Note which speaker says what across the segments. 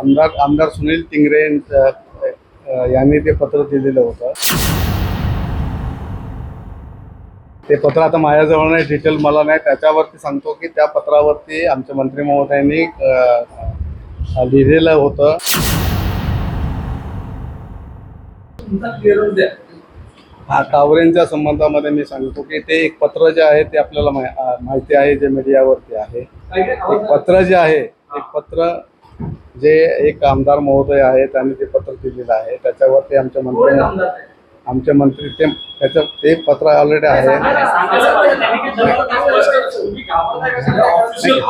Speaker 1: आमदार आमदार सुनील तिंगरे यांनी ते पत्र दिलेलं होतं. ते पत्र आता माझ्याजवळ नाही डिटेल मला नाही. त्याच्यावरती सांगतो की त्या पत्रावरती आमच्या मंत्री महोदयांनी लिहिलेलं होतं. हा कावरेंच्या संबंधामध्ये मी सांगतो की ते एक पत्र जे आहे ते आपल्याला माहिती आहे जे मीडियावरती आहे. एक पत्र जे आहे एक पत्र जे एक आमदार महोदय आहे त्यांनी ते पत्र दिलेलं आहे. त्याच्यावरती आमच्या
Speaker 2: कोण
Speaker 1: मंत्री
Speaker 2: आमदार आहे?
Speaker 1: आमचे मंत्री ते त्याचं ते पत्र ऑलरेडी आहे.
Speaker 2: ते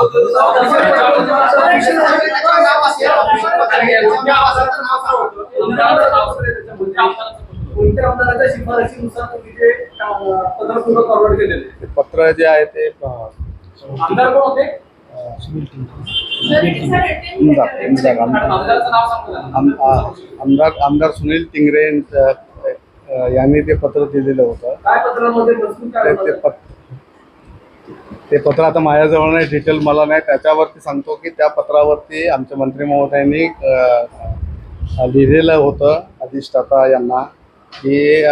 Speaker 2: पत्र पूर्ण फॉरवर्ड केलेले
Speaker 1: ते पत्र जे आहे ते अ,
Speaker 2: आमदार कोण होते?
Speaker 1: आमदार आमदार सुनील टिंगरे यांनी ते पत्र दिलेलं होतं.
Speaker 2: काय पत्रामध्ये? मजकूर काय
Speaker 1: ते पत्र? आता माझ्याजवळ नाही डिटेल मला नाही. त्याच्यावरती सांगतो की त्या पत्रावरती आमच्या मंत्री महोदयांनी लिहिलेलं होतं अधिष्ठाता यांना की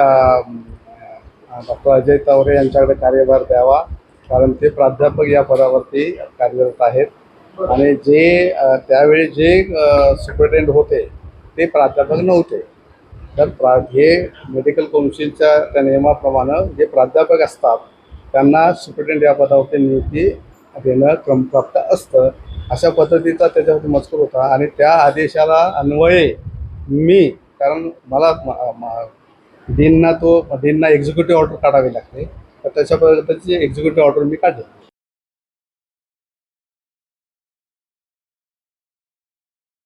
Speaker 1: डॉक्टर अजय तवरे यांच्याकडे कार्यभार द्यावा. कारण ते प्राध्यापक या पदावरती कार्यरत आहेत. आणि जे त्यावेळी जे सुपरिटेंडंट होते ते प्राध्यापक नव्हते. तर प्रा हे मेडिकल कौन्सिलच्या त्या नियमाप्रमाणे जे प्राध्यापक असतात त्यांना सुपरिटेंडंट या पदावरती नियुक्ती देणं क्रमप्राप्त असतं. अशा पद्धतीचा त्याच्यावरती मजकूर होता. आणि त्या आदेशाला अन्वये मी कारण मला म- डीनना तो डीनना एक्झिक्युटिव्ह ऑर्डर काढावी लागते. तर त्याच्या एक्झिक्युटिव्ह ऑर्डर मी काढली.